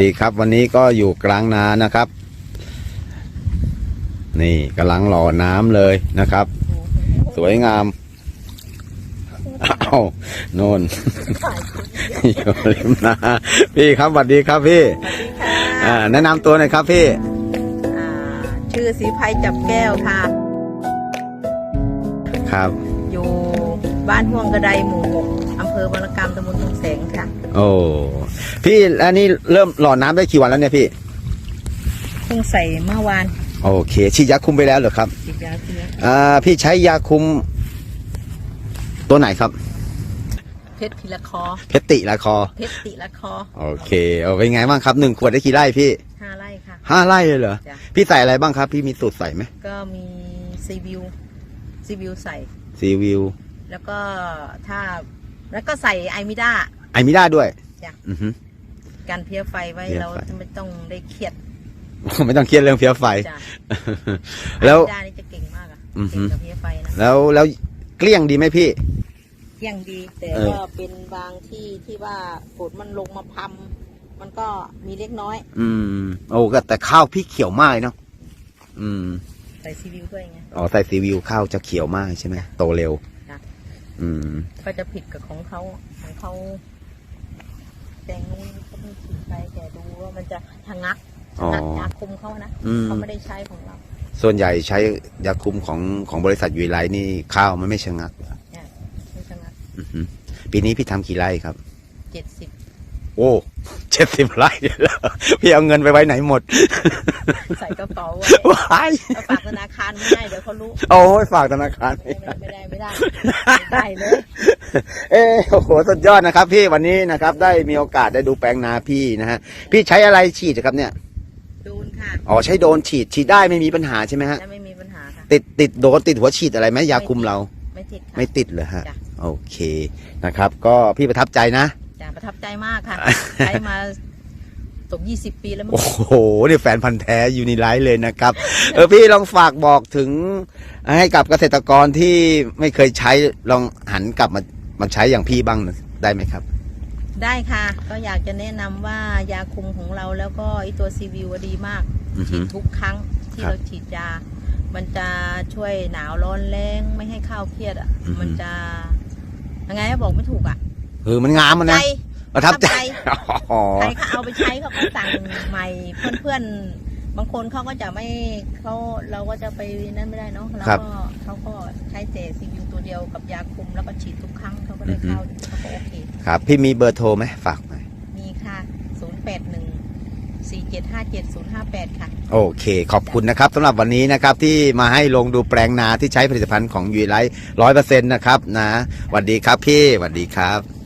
ดีครับ วันนี้ก็อยู่กลางนานะครับ นี่กำลังหล่อน้ำเลยนะครับ สวยงามอ้าวโน่นอยู่ริมนาพี่ครับสวัสดีครับพี่สวัสดีค่ะอ่าแนะนำตัวหน่อยครับพี่อ่าชื่อสีภัยจับแก้วค่ะ ครับ อยู่บ้านห่วงกระไดหมู่หกอำเภอบางระกำตำบลทุ่งแสงค่ะ โอ้ พี่แล้วนี่เริ่มหล่อน้ำได้กี่วันแล้วเนี่ยพี่ เพิ่งใส่เมื่อวานโอเคฉีดยาคุมไปแล้วเหรอครับฉีดยาเสียอ่าพี่ใช้ยาคุม ตัวไหนครับ เพชรพิละคอ เพชรติละคอ เพชรติละคอโอเคเอาเป็นไงบ้างครับหนึ่งขวดได้กี่ไร่พี่ห้าไร่ค่ะ ห้าไร่เลยเหรอจ้ะ พี่ใส่อะไรบ้างครับ พี่มีสูตรใส่ไหมก็มีซีวิวซีวิวใส่ ซีวิวแล้วก็ถ้าแล้วก็ใส่ไอมิด้าไอมิด้าด้วยจ้ะ อือฮึ กันเพี้ยไฟไว้เพี้ยเราไฟจะไม่ต้องได้เครียดไม่ต้องเครียดเรื่องเพี้ยไฟ จ้ะแล้วไอมิด้านี่จะเก่งมากอะอือฮึ เก่งกับเพี้ยไฟนะแล้วแล้วเกลี้ยงดีไหมพี่ยังดี แต่เออก็เป็นบางที่ที่ว่าฝนมันลงมาพำมันก็มีเล็กน้อย อืม โอ้ก็แต่ข้าวพี่เขียวมากเลยเนาะอืม ใส่ซีวิวด้วยไง อ๋อใส่ซีวิวข้าวจะเขียวมากใช่ไหมโตเร็ว จ้ะ อืม ก็จะผิดกับของเขาของเขา แตงนู้นก็ไม่ฉีดไปแต่ดูว่ามันจะชะงักอ๋อชะงักยาคุมเขานะอืม เขาไม่ได้ใช้ของเราส่วนใหญ่ใช้ยาคุมของของบริษัทยูไลท์นี่ข้าวมันไม่ชะงักเหรอไม่ชะงักอือฮึปีนี้พี่ทำกี่ไร่ครับ เจ็ดสิบโอ้เจ็ดสิบไร่แล้วพี่เอาเงินไปไว้ไหนหมด ใส่กระเป๋าไว้ว้ายเอาฝากธนาคารไม่ได้เดี๋ยวเขารู้โอ้ยฝากธนาคารไม่ได้ไม่ได้ไม่ได้ไม่ได้เลย เอ้โอ้โหสุดยอดนะครับ พี่วันนี้นะครับ ได้มีโอกาสได้ดูแปลงนาพี่นะฮะพี่ใช้อะไรฉีดครับเนี่ยดูนค่ะอ๋อใช้โดรนฉีดฉีดได้ไม่มีปัญหาใช่ไหมฮะ จะไม่มีปัญหาค่ะ ติดติดโดนติดหัวฉีดอะไรไหมยาคุมเรา ไม่ติดค่ะ ไม่ติดเหรอฮะ จ้ะ โอเคนะครับ ก็พี่ประทับใจนะ จ้ะประทับใจมากค่ะ ใช้มาตกยี่สิบปีแล้วมั้ง โอ้โหนี่แฟนพันธ์แท้ยูนิไลท์เลยนะครับ เออพี่ลองฝากบอกถึงให้กับเกษตรกรที่ไม่เคยใช้ลองหันกลับมา มาใช้อย่างพี่บ้างได้ไหมครับ ได้ค่ะ ก็อยากจะแนะนำว่ายาคุมของเราแล้วก็ไอตัวซีวิวดีมากอือฮึฉีดทุกครั้งที่ครับเราฉีดยา มันจะช่วยหนาวร้อนแรงไม่ให้ข้าวเครียดอะ อือฮึ มันจะยังไงบอกไม่ถูกอะเออมันงามมันใจ นะประทับใจประทับอ๋อ ใครเขาเอาไปใช้เขาก็สั่งใหม่เพื่อนๆ บางคนเขาก็จะไม่เขาเราก็จะไปนั่นไม่ได้เนาะแล้วก็เขาก็ใช้แต่ซีวิวตัวเดียวกับยาคุมแล้วก็ฉีดทุกครั้งเขาก็ได้ข้าวเขาก็โอเค ครับ พี่มีเบอร์โทรไหมฝากหน่อยมีค่ะ 081 4757 058 ค่ะ โอเค ขอบคุณนะครับสำหรับวันนี้นะครับที่มาให้ลงดูแปลงนาที่ใช้ผลิตภัณฑ์ของยูไลท์ร้อยเปอร์เซ็นต์นะครับนะสวัสดีครับพี่สวัสดีครับ